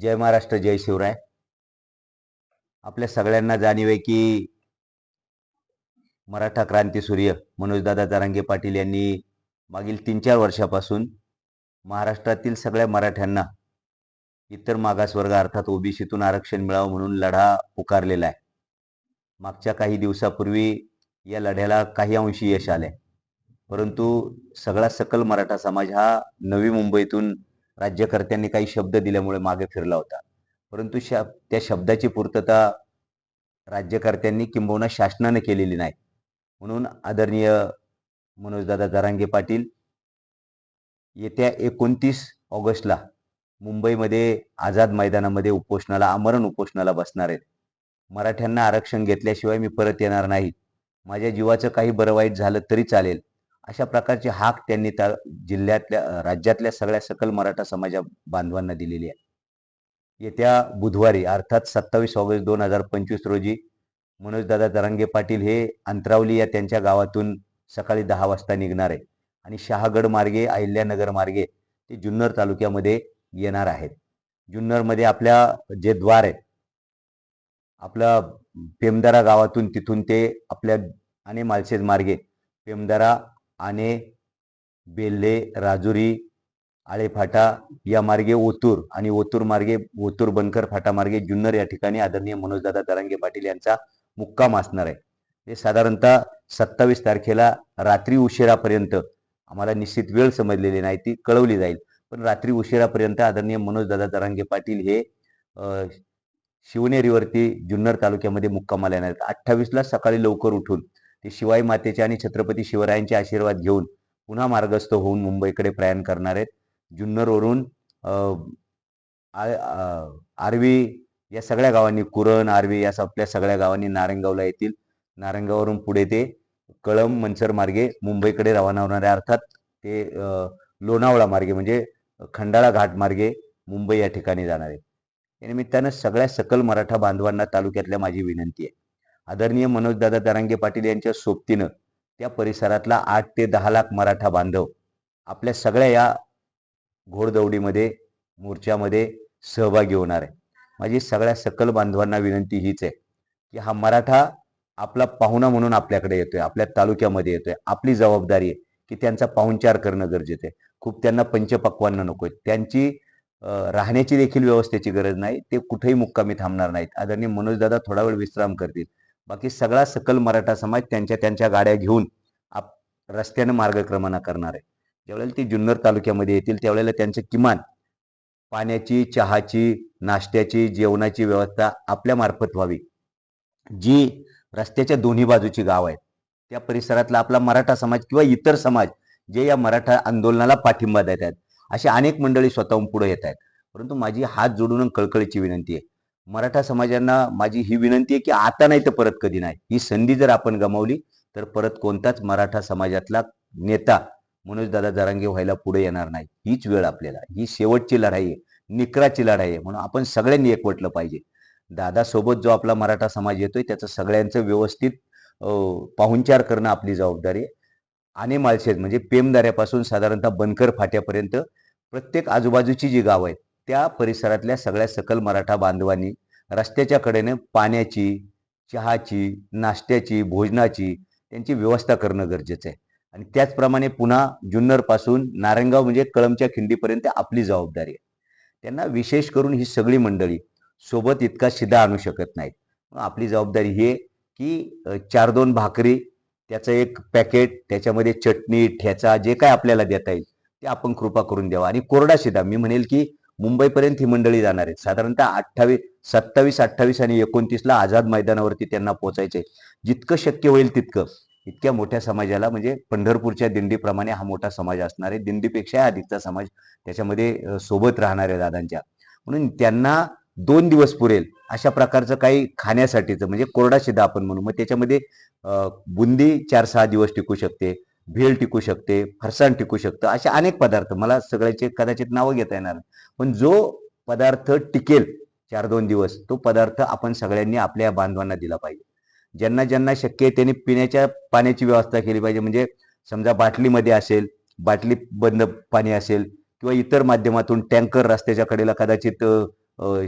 जय महाराष्ट्र जय शिवराय. आपल्या सगळ्यांना जाणीव आहे की मराठा क्रांती सूर्य मनोजदादा जारांगे पाटील यांनी मागील तीन चार वर्षापासून महाराष्ट्रातील सगळ्या मराठ्यांना इतर मागासवर्ग अर्थात ओबीसीतून आरक्षण मिळावं म्हणून लढा पुकारलेला आहे. मागच्या काही दिवसापूर्वी या लढ्याला काही अंशी यश आले परंतु सगळा सकल मराठा समाज हा नवी मुंबईतून राज्यकर्त्यांनी काही शब्द दिल्यामुळे मागे फिरला होता. परंतु शा त्या शब्दाची पूर्तता राज्यकर्त्यांनी किंबहुना शासनाने केलेली नाही. म्हणून आदरणीय मनोजदादा दरांगे पाटील येत्या एकोणतीस ऑगस्टला मुंबईमध्ये आझाद मैदानामध्ये उपोषणाला आमरण उपोषणाला बसणार आहेत. मराठ्यांना आरक्षण घेतल्याशिवाय मी परत येणार नाही. माझ्या जीवाचं काही बरं वाईट झालं तरी चालेल. अशा प्रकारची हाक त्यांनी त्या जिल्ह्यातल्या राज्यातल्या सगळ्या सकल मराठा समाजा बांधवांना दिलेली आहे. येत्या बुधवारी अर्थात सत्तावीस ऑगस्ट दोन हजार पंचवीस रोजी मनोजदादा तरंगे पाटील हे अंतरावली या त्यांच्या गावातून सकाळी दहा वाजता निघणार आहे आणि शहागड मार्गे अहिल्यानगर मार्गे ते जुन्नर तालुक्यामध्ये येणार आहेत. जुन्नरमध्ये आपल्या जे द्वार आहे आपला पेमदारा गावातून तिथून ते आपल्या आणि मालशेज मार्गे पेमदारा आणे बेल्ले राजुरी आळेफाटा या मार्गे ओतूर आणि ओतूर मार्गे ओतूर बनकर फाटा मार्गे जुन्नर या ठिकाणी आदरणीय मनोजदादा दरांगे पाटील यांचा मुक्काम असणार आहे. हे साधारणतः सत्तावीस तारखेला रात्री उशिरापर्यंत आम्हाला निश्चित वेळ समजलेली नाही ती कळवली जाईल. पण रात्री उशिरापर्यंत आदरणीय मनोजदादा दरांगे पाटील हे शिवनेरीवरती जुन्नर तालुक्यामध्ये मुक्कामाला येणार आहेत. अठ्ठावीसला सकाळी लवकर उठून ते शिवाई मातेचे आणि छत्रपती शिवरायांचे आशीर्वाद घेऊन पुन्हा मार्गस्थ होऊन मुंबईकडे प्रयाण करणार आहेत. जुन्नरवरून आरवी आर्वी या सगळ्या गावांनी कुरण आर्वी या आपल्या सगळ्या गावांनी नारंगावला येतील. नारंगावरून पुढे ते कळम मनसर मार्गे मुंबईकडे रवाना होणार आहे. अर्थात ते लोणावळा मार्गे म्हणजे खंडाळा घाट मार्गे मुंबई या ठिकाणी जाणार आहे. या निमित्तानं सगळ्या सकल मराठा बांधवांना तालुक्यातल्या माझी विनंती आहे. आदरणीय मनोजदादा दरांगे पाटील यांच्या सोबतीनं त्या परिसरातला आठ ते दहा लाख मराठा बांधव आपल्या सगळ्या या घोडदौडीमध्ये मोर्चामध्ये सहभागी होणार आहे. माझी सगळ्या सकल बांधवांना विनंती हीच आहे की हा मराठा आपला पाहुणा म्हणून आपल्याकडे येतोय आपल्या तालुक्यामध्ये येतोय आपली जबाबदारी आहे की त्यांचा पाहुणचार करणं गरजेचं आहे. खूप त्यांना पंचपक्वांना नकोय त्यांची राहण्याची देखील व्यवस्थेची गरज नाही ते कुठेही मुक्कामी थांबणार नाहीत. आदरणीय मनोजदादा थोडा वेळ विश्राम करतील. बाकी सगळा सकल मराठा समाज त्यांच्या त्यांच्या गाड्या घेऊन आप रस्त्यानं मार्गक्रमणा करणार आहे. ज्यावेळेला ते जुन्नर तालुक्यामध्ये येतील त्यावेळेला त्यांचं किमान पाण्याची चहाची नाश्त्याची जेवणाची व्यवस्था आपल्या मार्फत व्हावी. जी रस्त्याच्या दोन्ही बाजूची गाव आहेत त्या परिसरातला आपला मराठा समाज किंवा इतर समाज जे या मराठा आंदोलनाला पाठिंबा देत आहेत अशी अनेक मंडळी स्वतःहून पुढे येत आहेत. परंतु माझी हात जोडून कळकळीची विनंती आहे मराठा समाजांना माझी ही विनंती आहे की आता नाही तर परत कधी नाही. ही संधी जर आपण गमावली तर परत कोणताच मराठा समाजातला नेता मनोजदादा जरांगे व्हायला पुढे येणार नाही. हीच वेळ आपल्याला. ही शेवटची लढाई आहे. निकराची लढाई आहे. म्हणून आपण सगळ्यांनी एकवटलं पाहिजे. दादासोबत जो आपला मराठा समाज येतोय त्याचं सगळ्यांचं व्यवस्थित पाहुणचार करणं आपली जबाबदारी आहे. आणि माळशेज म्हणजे पेमदाऱ्यापासून साधारणतः बनकर फाट्यापर्यंत प्रत्येक आजूबाजूची जी गावं आहेत त्या परिसरातल्या सगळ्या सकल मराठा बांधवांनी रस्त्याच्या कडेने पाण्याची चहाची नाश्त्याची भोजनाची त्यांची व्यवस्था करणं गरजेचं आहे. आणि त्याचप्रमाणे पुन्हा जुन्नरपासून नारायणगाव म्हणजे कळमच्या खिंडीपर्यंत आपली जबाबदारी आहे. त्यांना विशेष करून ही सगळी मंडळी सोबत इतका शिदा आणू शकत नाहीत. आपली जबाबदारी ही आहे की चार दोन भाकरी त्याचं एक पॅकेट त्याच्यामध्ये चटणी ठेचा जे काय आपल्याला देता येईल ते आपण कृपा करून द्यावा. आणि कोरडा शिदा मी म्हणेल की मुंबईपर्यंत ही मंडळी जाणार आहेत. साधारणतः अठ्ठावीस सत्तावीस अठ्ठावीस आणि एकोणतीसला आझाद मैदानावरती त्यांना पोहोचायचे जितकं शक्य होईल तितकं. इतक्या मोठ्या समाजाला म्हणजे पंढरपूरच्या दिंडीप्रमाणे हा मोठा समाज असणार आहे. दिंडीपेक्षा अधिकचा समाज त्याच्यामध्ये सोबत राहणार आहे दादांच्या. म्हणून त्यांना दोन दिवस पुरेल अशा प्रकारचं काही खाण्यासाठीचं म्हणजे कोरडा शिदा आपण म्हणू. मग त्याच्यामध्ये बुंदी चार सहा दिवस टिकू शकते. भेल टिकू शकते फरसाण टिकू शकतं असे अनेक पदार्थ. मला सगळ्याचे कदाचित नावं घेता येणार पण जो पदार्थ टिकेल चार दोन दिवस तो पदार्थ आपण सगळ्यांनी आपल्या बांधवांना दिला पाहिजे. ज्यांना ज्यांना शक्य आहे त्यांनी पिण्याच्या पाण्याची व्यवस्था केली पाहिजे. म्हणजे समजा बाटलीमध्ये असेल बाटली बंद पाणी असेल किंवा इतर माध्यमातून टँकर रस्त्याच्या कडेला कदाचित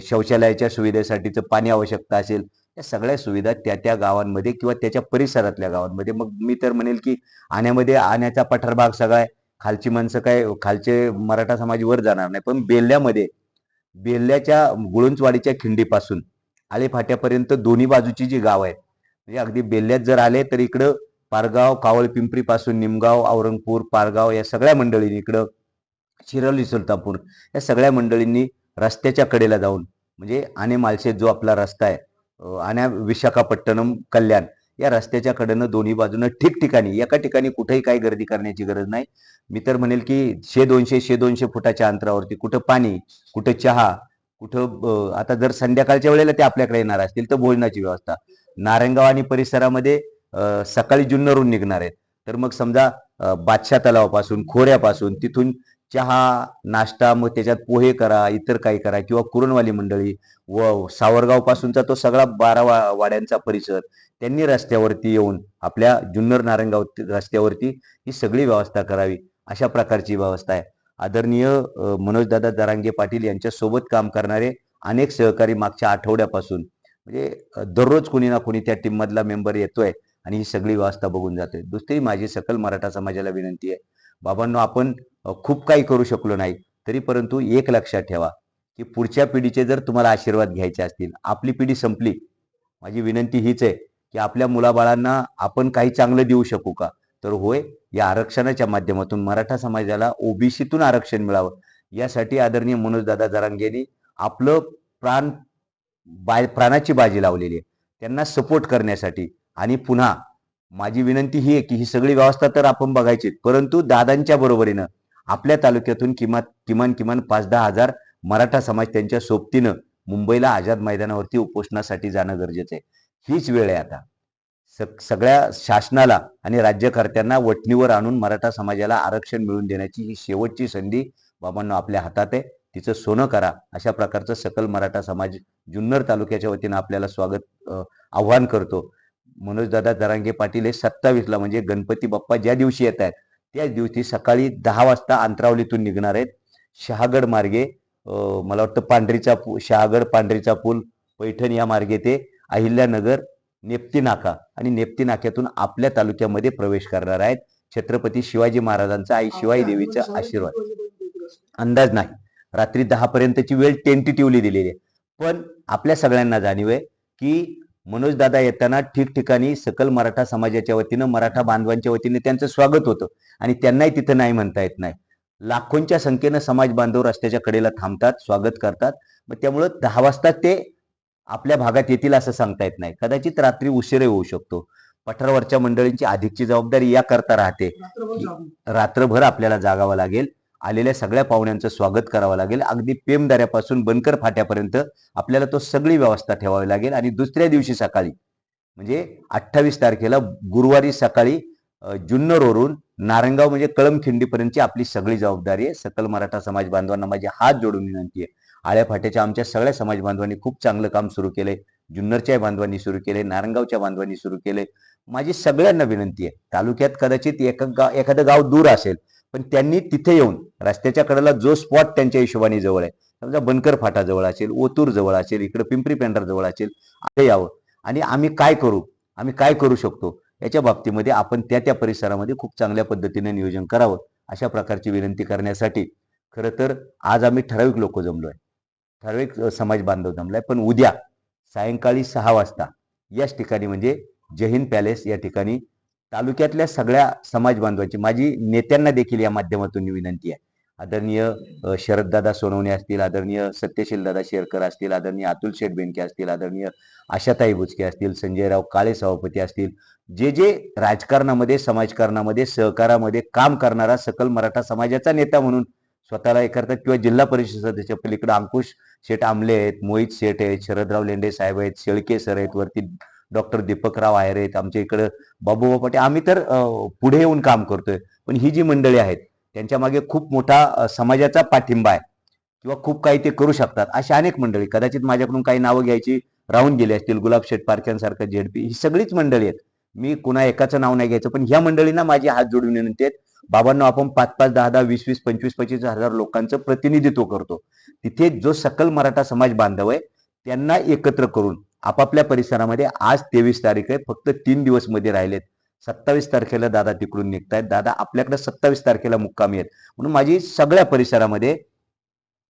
शौचालयाच्या सुविधेसाठीचं पाणी आवश्यकता असेल या सगळ्या सुविधा त्या त्या गावांमध्ये किंवा त्याच्या परिसरातल्या गावांमध्ये. मग मी तर म्हणेल की आण्यामध्ये आण्याचा पठार भाग सगळा आहे. खालची माणसं काय खालचे मराठा समाज वर जाणार नाही. पण बेल्ल्यामध्ये बेल्ल्याच्या गुळुंचवाडीच्या खिंडीपासून आलेफाट्यापर्यंत दोन्ही बाजूची जी गाव आहेत म्हणजे अगदी बेल्ल्यात जर आले तर इकडं पारगाव कावळ पिंपरी पासून निमगाव औरंगपूर पारगाव या सगळ्या मंडळींनी इकडं शिरवली सुलतापूर या सगळ्या मंडळींनी रस्त्याच्या कडेला जाऊन म्हणजे आणि मालशेत जो आपला रस्ता आहे आणि विशाखापट्टणम कल्याण या रस्त्याच्या कडेनं दोन्ही बाजूनं ठिकठिकाणी एका ठिकाणी कुठेही काही गर्दी करण्याची गरज नाही. मी तर म्हणेल की शे दोनशे शे दोनशे फुटाच्या अंतरावरती कुठं पाणी कुठं चहा कुठं आता जर संध्याकाळच्या वेळेला ते आपल्याकडे येणार असतील तर भोजनाची व्यवस्था. नारायणगाव आणि परिसरामध्ये सकाळी जुन्नरून निघणार आहेत. तर मग समजा बादशा बादशाह तलावापासून खोऱ्यापासून तिथून चहा नाश्ता मग त्याच्यात पोहे करा इतर काही करा किंवा कुरणवाली मंडळी व सावरगाव पासूनचा तो सगळा बारा वा वाड्यांचा परिसर त्यांनी रस्त्यावरती येऊन आपल्या जुन्नर नारायणगाव रस्त्यावरती ही सगळी व्यवस्था करावी अशा प्रकारची व्यवस्था आहे. आदरणीय मनोजदादा दरांगे पाटील यांच्यासोबत काम करणारे अनेक सहकारी मागच्या आठवड्यापासून म्हणजे दररोज कोणी ना कोणी त्या टीममधला मेंबर येतोय आणि ही सगळी व्यवस्था बघून जातोय. दुसरी माझी सकल मराठा समाजाला विनंती आहे बाबांनो आपण खूप काही करू शकलो नाही तरी परंतु एक लक्षात ठेवा की पुढच्या पिढीचे जर तुम्हाला आशीर्वाद घ्यायचे असतील आपली पिढी संपली. माझी विनंती हीच आहे की आपल्या मुलाबाळांना आपण काही चांगलं देऊ शकू का? तर होय या आरक्षणाच्या माध्यमातून मराठा समाजाला ओबीसीतून आरक्षण मिळावं. यासाठी आदरणीय मनोजदादा जरांगेंनी आपलं प्राण बाय प्राणाची बाजी लावलेली आहे. त्यांना सपोर्ट करण्यासाठी आणि पुन्हा माझी विनंती ही आहे की ही सगळी व्यवस्था तर आपण बघायची परंतु दादांच्या बरोबरीनं आपल्या तालुक्यातून किमान किमान किमान पाच दहा हजार मराठा समाज त्यांच्या सोबतीनं मुंबईला आझाद मैदानावरती उपोषणासाठी जाणं गरजेचं आहे. हीच वेळ आहे आता. सगळ्या शासनाला आणि राज्यकर्त्यांना वटणीवर आणून मराठा समाजाला आरक्षण मिळवून देण्याची ही शेवटची संधी बाबांनो आपल्या हातात आहे. तिचं सोनं करा अशा प्रकारचं सकल मराठा समाज जुन्नर तालुक्याच्या वतीनं आपल्याला स्वागत आव्हान करतो. मनोजदादा दरांगे पाटील हे सत्तावीसला म्हणजे गणपती बाप्पा ज्या दिवशी येत आहेत त्याच दिवशी सकाळी दहा वाजता अंतरावलीतून निघणार आहेत. शहागड मार्गे मला वाटतं पांढरीचा पू शहागड पांढरीचा पूल पैठण या मार्गे ते अहिल्यानगर नेप्ती नाका आणि नेप्ती नाक्यातून आपल्या तालुक्यामध्ये प्रवेश करणार आहेत. छत्रपती शिवाजी महाराजांचा आई शिवाई देवीचा आशीर्वाद. अंदाज नाही. रात्री दहा पर्यंतची वेळ टेंटेटिव्हली दिलेली आहे. पण आपल्या सगळ्यांना जाणीव आहे की मनोज दादा येताना ठिकठिकाणी सकल मराठा समाजाच्या वतीनं मराठा बांधवांच्या वतीने त्यांचं स्वागत होतं. आणि त्यांनाही तिथं नाही म्हणता येत नाही. लाखोंच्या संख्येनं समाज बांधव रस्त्याच्या कडेला थांबतात स्वागत करतात. मग त्यामुळं दहा वाजता ते आपल्या भागात येतील असं सांगता येत नाही. कदाचित रात्री उशीरही होऊ शकतो. पठारावरच्या मंडळींची अधिकची जबाबदारी या करता राहते रात्रभर आपल्याला जागावं लागेल. आलेल्या सगळ्या पाहुण्यांचं स्वागत करावं लागेल. अगदी पेमदाऱ्यापासून बनकर फाट्यापर्यंत आपल्याला तो सगळी व्यवस्था ठेवावी लागेल. आणि दुसऱ्या दिवशी सकाळी म्हणजे अठ्ठावीस तारखेला गुरुवारी सकाळी जुन्नरवरून नारंगाव म्हणजे कळमखिंडीपर्यंतची आपली सगळी जबाबदारी आहे. सकल मराठा समाज बांधवांना माझी हात जोडून विनंती आहे. आळ्या फाट्याच्या आमच्या सगळ्या समाज बांधवांनी खूप चांगलं काम सुरू केलंय. जुन्नरच्या बांधवांनी सुरू केले नारंगावच्या बांधवांनी सुरू केले माझी सगळ्यांना विनंती आहे. तालुक्यात कदाचित एक गाव एखादं गाव दूर असेल पण त्यांनी तिथे येऊन रस्त्याच्या कडेला जो स्पॉट त्यांच्या हिशोबाने जवळ आहे समजा बनकर फाटा जवळ असेल ओतूर जवळ असेल इकडे पिंपरी पेंढर जवळ असेल ते यावं. आणि आम्ही काय करू? आम्ही काय करू शकतो? याच्या बाबतीमध्ये आपण त्या त्या परिसरामध्ये खूप चांगल्या पद्धतीने नियोजन करावं अशा प्रकारची विनंती करण्यासाठी. खरं तर आज आम्ही ठराविक लोक जमलो आहे ठराविक समाज बांधव जमलाय. पण उद्या सायंकाळी सहा वाजता याच ठिकाणी म्हणजे जहीन पॅलेस या ठिकाणी तालुक्यातल्या सगळ्या समाज बांधवांची माझी नेत्यांना देखील या माध्यमातून विनंती आहे. आदरणीय शरददादा सोनवणे असतील आदरणीय सत्यशीलदादा शेरकर असतील आदरणीय अतुल शेठ बेनके असतील आदरणीय आशाताई बुचके असतील संजयराव काळे सभापती असतील जे जे राजकारणामध्ये समाजकारणामध्ये सहकारामध्ये काम करणारा सकल मराठा समाजाचा नेता म्हणून स्वतःला हे करतात किंवा जिल्हा परिषद सदस्य पलीकडे अंकुश शेठ आमले आहेत मोहित शेठ आहेत शरदराव लेंडे साहेब आहेत शेळके सर आहेत वरती डॉक्टर दीपकराव आहेर आहेत आमच्या इकडं बाबूबा पाटे आम्ही तर पुढे येऊन काम करतोय. पण ही जी मंडळी आहेत त्यांच्या मागे खूप मोठा समाजाचा पाठिंबा आहे. किंवा खूप काही ते करू शकतात. अशा अनेक मंडळी कदाचित माझ्याकडून काही नावं घ्यायची राहून गेली असतील गुलाब शेठ पारख्यांसारखं झेडपी ही सगळीच मंडळी आहेत. मी कुणा एकाचं नाव नाही घ्यायचं पण ह्या मंडळींना माझी हात जोडून विनंती आहेत. बाबांना आपण पाच पाच दहा दहा वीस वीस पंचवीस पंचवीस हजार लोकांचं प्रतिनिधित्व करतो. तिथे जो सकल मराठा समाज बांधव आहे त्यांना एकत्र करून आपापल्या परिसरामध्ये आज तेवीस तारीख आहे. फक्त तीन दिवसमध्ये राहिलेत. सत्तावीस तारखेला दादा तिकडून निघतायत. दादा आपल्याकडे सत्तावीस तारखेला मुक्कामी आहेत. म्हणून माझी सगळ्या परिसरामध्ये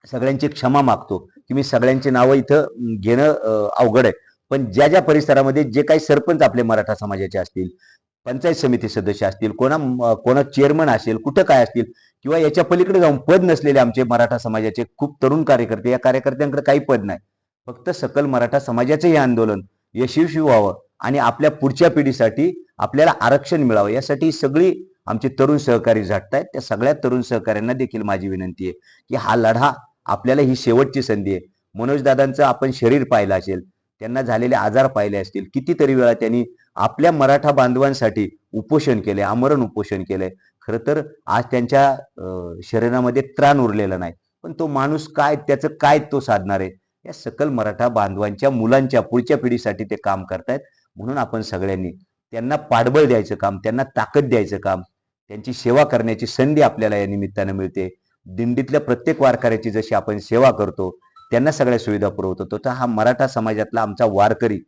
सगळ्यांची क्षमा मागतो की मी सगळ्यांची नावं इथं घेणं अवघड आहे. पण ज्या ज्या परिसरामध्ये जे काही सरपंच आपले मराठा समाजाचे असतील पंचायत समिती सदस्य असतील कोणा कोणा चेअरमन असेल कुठं काय असतील किंवा याच्या पलीकडे जाऊन पद नसलेले आमचे मराठा समाजाचे खूप तरुण कार्यकर्ते या कार्यकर्त्यांकडे काही पद नाही. फक्त सकल मराठा समाजाचं हे आंदोलन यशस्वी व्हावं आणि आपल्या पुढच्या पिढीसाठी आपल्याला आरक्षण मिळावं यासाठी सगळी आमचे तरुण सहकारी झाटतायत त्या सगळ्या तरुण सहकाऱ्यांना देखील माझी विनंती आहे की हा लढा आपल्याला ही शेवटची संधी आहे. मनोजदादांचं आपण शरीर पाहिलं असेल त्यांना झालेले आजार पाहिले असतील कितीतरी वेळा त्यांनी आपल्या मराठा बांधवांसाठी उपोषण केले आमरण उपोषण केलंय. खरं तर आज त्यांच्या शरीरामध्ये त्राण उरलेलं नाही. पण तो माणूस काय त्याचं काय तो साधणार आहे? या सकल मराठा बांधवांच्या मुलांच्या पुढच्या पिढीसाठी ते काम करतायत. म्हणून आपण सगळ्यांनी त्यांना पाठबळ द्यायचं काम त्यांना ताकद द्यायचं काम त्यांची सेवा करण्याची संधी आपल्याला या निमित्तानं मिळते. दिंडीतल्या प्रत्येक वारकऱ्याची जशी आपण सेवा करतो त्यांना सगळ्या सुविधा पुरवतो. तसा हा मराठा समाजातला आमचा वारकरी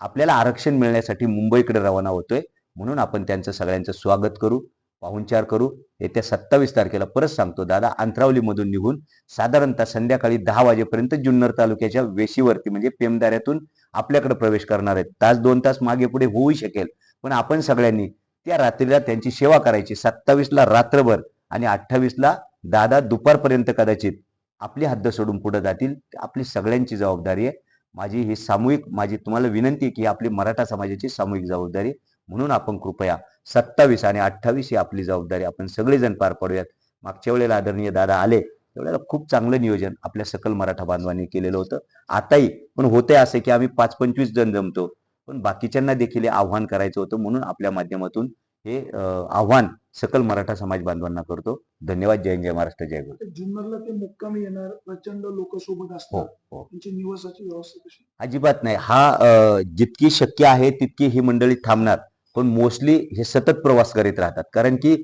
आपल्याला आरक्षण मिळण्यासाठी मुंबईकडे रवाना होतोय. म्हणून आपण त्यांचं सगळ्यांचं स्वागत करू. पाहुणचार करू. येत्या सत्तावीस तारखेला परत सांगतो दादा. अंतरावलीमधून निघून साधारणतः संध्याकाळी दहा वाजेपर्यंत जुन्नर तालुक्याच्या वेशीवरती म्हणजे पेमदाऱ्यातून आपल्याकडे प्रवेश करणार आहेत. तास दोन तास मागे पुढे होऊ शकेल. पण आपण सगळ्यांनी त्या रात्रीला त्यांची सेवा करायची. सत्तावीसला रात्रभर आणि अठ्ठावीसला दादा दुपारपर्यंत कदाचित आपली हद्द सोडून पुढे जातील. आपली सगळ्यांची जबाबदारी आहे. माझी ही सामूहिक माझी तुम्हाला विनंती आहे की ही आपली मराठा समाजाची सामूहिक जबाबदारी आहे. म्हणून आपण कृपया सत्तावीस आणि अठ्ठावीस ही आपली जबाबदारी आपण सगळेजण पार पाडूयात. मागच्या वेळेला आदरणीय दादा आले त्यावेळेला खूप चांगलं नियोजन आपल्या सकल मराठा बांधवांनी केलेलं होतं. आताही पण होते असे की आम्ही पाच पंचवीस जण जमतो. पण बाकीच्यांना देखील हे आव्हान करायचं होतं म्हणून आपल्या माध्यमातून हे आव्हान सकल मराठा समाज बांधवांना करतो. धन्यवाद जय जय महाराष्ट्र जय गुरु जुन्नरला ते मुक्कामी येणार प्रचंड लोक सोबत हो असतात हो निवासाची व्यवस्था कशी? अजिबात नाही. हा जितकी शक्य आहे तितकी ही मंडळी थांबणार. पण मोस्टली हे सतत प्रवास करीत राहतात. कारण की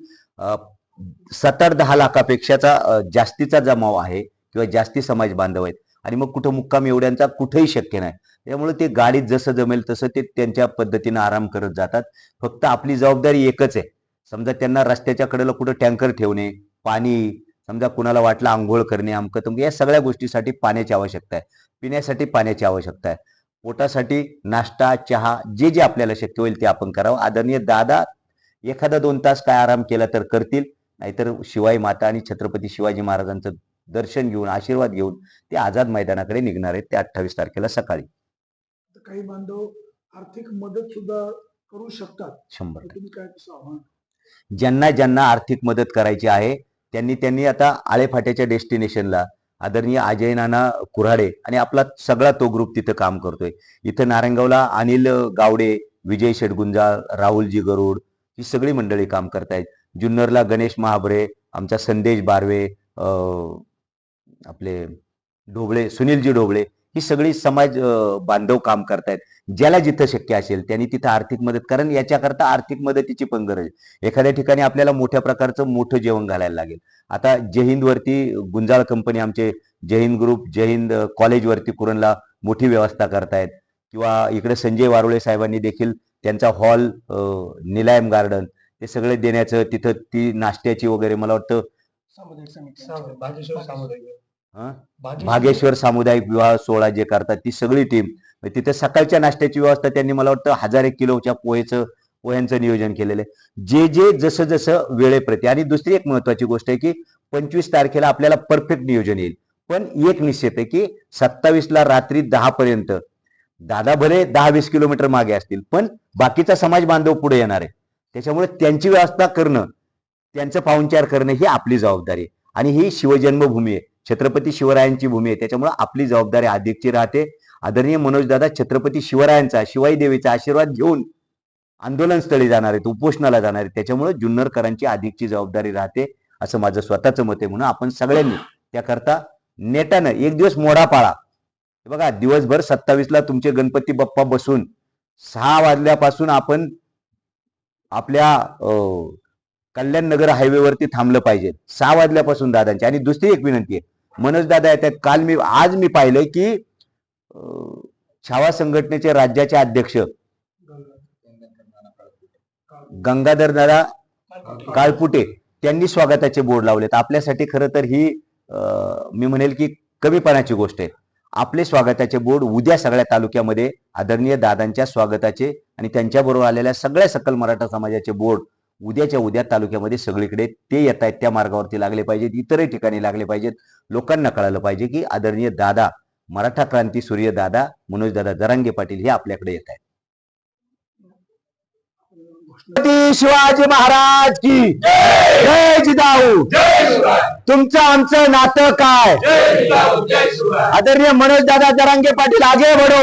सात आठ दहा लाखापेक्षाचा जास्तीचा जमाव आहे किंवा जास्ती समाज बांधव आहेत. आणि मग कुठं मुक्काम एवढ्यांचा कुठेही शक्य नाही. त्यामुळे ते गाडीत जसं जमेल तसं ते त्यांच्या पद्धतीनं आराम करत जातात. फक्त आपली जबाबदारी एकच आहे. समजा त्यांना रस्त्याच्या कडेला कुठं टँकर ठेवणे पाणी समजा कुणाला वाटलं आंघोळ करणे अमकं तमकं या सगळ्या गोष्टीसाठी पाण्याची आवश्यकता आहे. पिण्यासाठी पाण्याची आवश्यकता आहे. पोटासाठी नाश्ता चहा जे जे आपल्याला शक्य होईल ते आपण करावं. आदरणीय दादा एखादा दोन तास काय आराम केला तर करतील. नाहीतर शिवाई माता आणि छत्रपती शिवाजी महाराजांचं दर्शन घेऊन आशीर्वाद घेऊन ते आझाद मैदानाकडे निघणार आहेत ते अठ्ठावीस तारखेला सकाळी. काही बांधव आर्थिक मदत सुद्धा करू शकतात. शंभर ज्यांना ज्यांना आर्थिक मदत करायची आहे त्यांनी त्यांनी आता आळेफाट्याच्या डेस्टिनेशनला आदरणीय अजय नाना कुऱ्हाडे आणि आपला सगळा तो ग्रुप तिथं काम करतोय. इथं नारायणगावला अनिल गावडे विजय शेटगुंजाळ राहुलजी गरुड ही सगळी मंडळी काम करतायत. जुन्नरला गणेश महाबरे आमचा संदेश बारवे अं, आपले ढोबळे सुनीलजी ढोबळे ही सगळी समाज बांधव काम करतायत. ज्याला जिथं शक्य असेल त्यांनी तिथं आर्थिक मदत कारण याच्याकरता आर्थिक मदतीची पण गरज आहे. एखाद्या ठिकाणी आपल्याला मोठ्या प्रकारचं मोठं जेवण घालायला लागेल. आता जयहिंद वरती गुंजाळ कंपनी आमचे जयहिंद ग्रुप जयहिंद कॉलेज वरती कुरणला मोठी व्यवस्था करतायत. किंवा इकडे संजय वारुळे साहेबांनी देखील त्यांचा हॉल निलायम गार्डन ते सगळे देण्याचं तिथं ती नाश्त्याची वगैरे मला वाटतं सामुदायिक समिती साम- भागेश्वर सामुदायिक. हं? भागेश्वर- भागेश्वर सामुदायिक विवाह सोहळा जे करतात ती सगळी टीम तिथे सकाळच्या नाश्त्याची व्यवस्था त्यांनी मला वाटतं हजार एक किलोच्या पोहेचं पोह्यांचं नियोजन केलेलं आहे. जे जे जसं जसं वेळेप्रती आणि दुसरी एक महत्वाची गोष्ट आहे की पंचवीस तारखेला आपल्याला परफेक्ट नियोजन येईल. पण एक निश्चित आहे की सत्तावीसला रात्री दहा पर्यंत दादा भले दहा वीस किलोमीटर मागे असतील पण बाकीचा समाज बांधव पुढे येणार आहे. त्याच्यामुळे त्यांची व्यवस्था करणं त्यांचं पाहुणचार करणं ही आपली जबाबदारी आहे. आणि ही शिवजन्मभूमी आहे. छत्रपती शिवरायांची भूमी आहे. त्याच्यामुळे आपली जबाबदारी अधिकची राहते. आदरणीय मनोजदादा छत्रपती शिवरायांचा शिवाई देवीचा आशीर्वाद घेऊन आंदोलन स्थळी जाणार आहेत उपोषणाला जाणार आहेत. त्याच्यामुळे जुन्नरकरांची अधिकची जबाबदारी राहते. असं माझं स्वतःचं मत आहे. म्हणून आपण सगळ्यांनी त्याकरता नेटानं एक दिवस मोडा पाळा. बघा दिवसभर सत्तावीसला तुमचे गणपती बाप्पा बसून सहा वाजल्यापासून आपण आपल्या अं, कल्याण नगर हायवेवरती थांबलं पाहिजे. सहा वाजल्यापासून दादांची. आणि दुसरी एक विनंती आहे. मनोज दादा येतात. काल मी आज मी पाहिलं की छावा संघटनेचे राज्याचे अध्यक्ष गंगाधर दादा काळपुटे त्यांनी स्वागताचे बोर्ड लावलेत. आपल्यासाठी खरं तर ही मी म्हणेल की कमीपणाची गोष्ट आहे. आपले स्वागताचे बोर्ड उद्या सगळ्या तालुक्यामध्ये आदरणीय दादांच्या स्वागताचे आणि त्यांच्याबरोबर आलेल्या सगळ्या सकल मराठा समाजाचे बोर्ड उद्याच्या उद्या तालुक्यामध्ये सगळीकडे ते येत आहेत त्या मार्गावरती लागले पाहिजेत इतरही ठिकाणी लागले पाहिजेत. लोकांना कळालं पाहिजे की आदरणीय दादा मराठा क्रांती सूर्य दादा मनोज दादा जरांगे पाटील हे आपल्याकडे येत आहेत. शिवाजी महाराज की जय जिजाऊ. तुमचं आमचं नातं काय? आदरणीय मनोज दादा जरांगे पाटील आगे बढो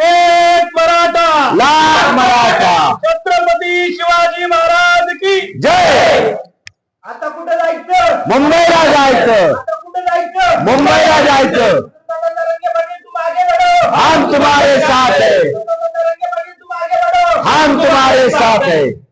एक मराठा. लाख मराठा. छत्रपती शिवाजी महाराज की. जय. आता कुठे जायचं? मुंबईला जायचं. कुठे जायचं? मुंबईला जायचं. हम तुम्हारे साथ है. हम तुम्हारे साथ है.